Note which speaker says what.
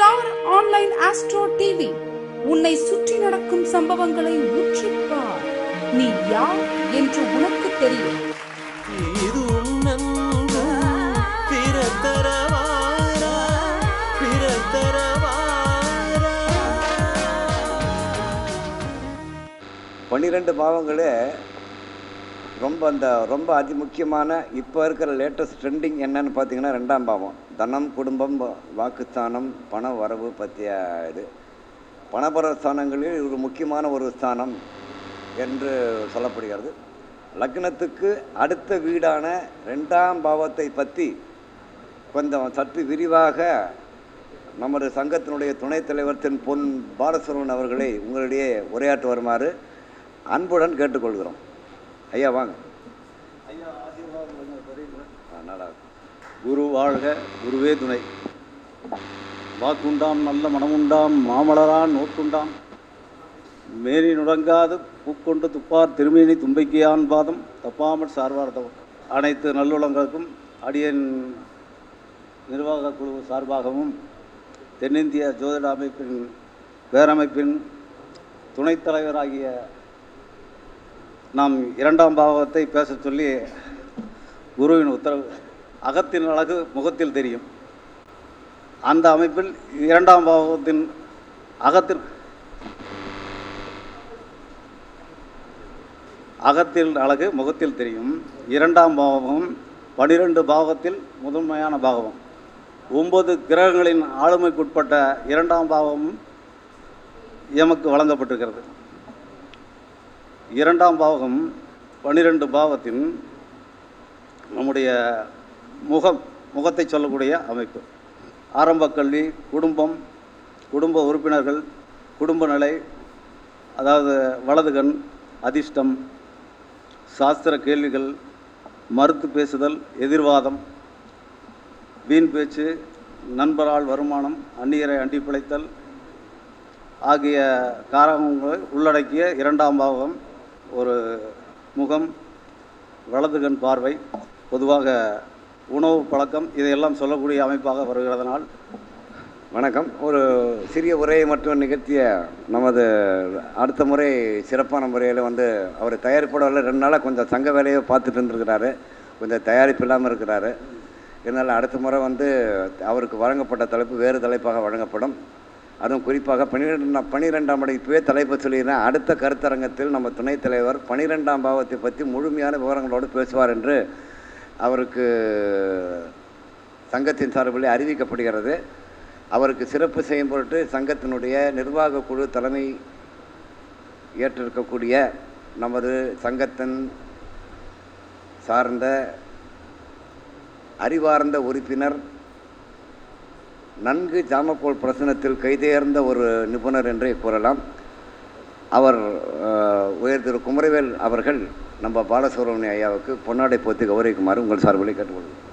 Speaker 1: star online astro TV உன்னை சுற்றி நடக்கும் சம்பவங்களை உற்றுப்பார் நீ யார் என்று உனக்கு தெரியும் இது
Speaker 2: பன்னிரண்டு பாவங்களே ரொம்ப அந்த ரொம்ப அதி முக்கியமான இப்போ இருக்கிற லேட்டஸ்ட் ட்ரெண்டிங் என்னன்னு பார்த்தீங்கன்னா ரெண்டாம் பாவம் தனம் குடும்பம் வாக்குஸ்தானம் பண வரவு பற்றிய இது பணபர ஸ்தானங்களில் ஒரு முக்கியமான ஒரு ஸ்தானம் என்று சொல்லப்படுகிறது லக்னத்துக்கு அடுத்த வீடான ரெண்டாம் பாவத்தை பற்றி கொஞ்சம் சற்று விரிவாக நமது சங்கத்தினுடைய துணைத் தலைவர் தென் பொன் பாலசுரவன் அவர்களை உங்களிடையே உரையாற்று வருமாறு அன்புடன் கேட்டுக்கொள்கிறோம் ஐயா வாங்க நல்லா குரு வாழ்க குருவே துணை வாக்குண்டாம் நல்ல மனமுண்டாம் மாமலரான் நோக்குண்டாம் மேனி நுடங்காது பூக்கொண்டு துப்பார் திருமேனி தும்பைக்கியான் பாதம் தப்பாமல் சார்பார்த்தம் அனைத்து நல்லுளங்களுக்கும் அடியன் நிர்வாக குழு சார்பாகவும் தென்னிந்திய ஜோதிட அமைப்பின் பேரமைப்பின் துணைத் தலைவராகிய நாம் இரண்டாம் பாவத்தை பேச சொல்லி குருவின் உத்தரவு அகத்தின் அழகு முகத்தில் தெரியும் அந்த அமைப்பில் இரண்டாம் பாவத்தின் அகத்தில் அகத்தில் அழகு முகத்தில் தெரியும் இரண்டாம் பாவமும் பனிரெண்டு பாவத்தில் முதன்மையான பாவம் ஒம்பது கிரகங்களின் ஆளுமைக்குட்பட்ட இரண்டாம் பாவமும் எமக்கு வழங்கப்பட்டிருக்கிறது இரண்டாம் பாவகம் பன்னிரெண்டு பாவத்தின் நம்முடைய முகம் முகத்தை சொல்லக்கூடிய அமைப்பு ஆரம்ப கல்வி குடும்பம் குடும்ப உறுப்பினர்கள் குடும்ப நிலை அதாவது வலதுகண் அதிர்ஷ்டம் சாஸ்திர கேள்விகள் மறுத்து பேசுதல் எதிர்வாதம் வீண் பேச்சு நண்பரால் வருமானம் அந்நியரை அண்டி பிழைத்தல் ஆகிய காரகங்களை உள்ளடக்கிய இரண்டாம் பாகம் ஒரு முகம் வலதுகண் பார்வை பொதுவாக உணவு பழக்கம் இதையெல்லாம் சொல்லக்கூடிய அமைப்பாக வருகிறதனால் வணக்கம் ஒரு சிறிய உரையை மட்டும் நிகழ்த்திய நமது அடுத்த முறை சிறப்பான முறையில் வந்து அவர் தயாரிப்போட ரெண்டு நாளாக கொஞ்சம் சங்க வேலையை பார்த்துட்டு இருந்திருக்கிறாரு கொஞ்சம் தயாரிப்பு இல்லாமல் இருக்கிறாரு இதனால் அடுத்த முறை வந்து அவருக்கு வழங்கப்பட்ட தலைப்பு வேறு தலைப்பாக வழங்கப்படும் அதுவும் குறிப்பாக பனிரெண்டாம் பனிரெண்டாம் இடம் தலைப்பு சொல்லிடுறேன் அடுத்த கருத்தரங்கத்தில் நம்ம துணைத் தலைவர் பனிரெண்டாம் பாவத்தை பற்றி முழுமையான விவரங்களோடு பேசுவார் என்று அவருக்கு சங்கத்தின் சார்பில் அறிவிக்கப்படுகிறது அவருக்கு சிறப்பு செய்யும் பொருட்டு சங்கத்தினுடைய நிர்வாக குழு தலைமை ஏற்றிருக்கக்கூடிய நமது சங்கத்தின் சார்ந்த அறிவார்ந்த உறுப்பினர் நன்கு ஜாமக்கோள் பிரசனத்தில் கைதேர்ந்த ஒரு நிபுணர் என்றே கூறலாம் அவர் உயர் திரு குமரவேல் அவர்கள் நம்ம பாலசுப்ரமணிய ஐயாவுக்கு பொன்னாடை போத்து கௌரவிக்குமாறு உங்கள் சார்பில் கேட்டுக்கொள்கிறேன்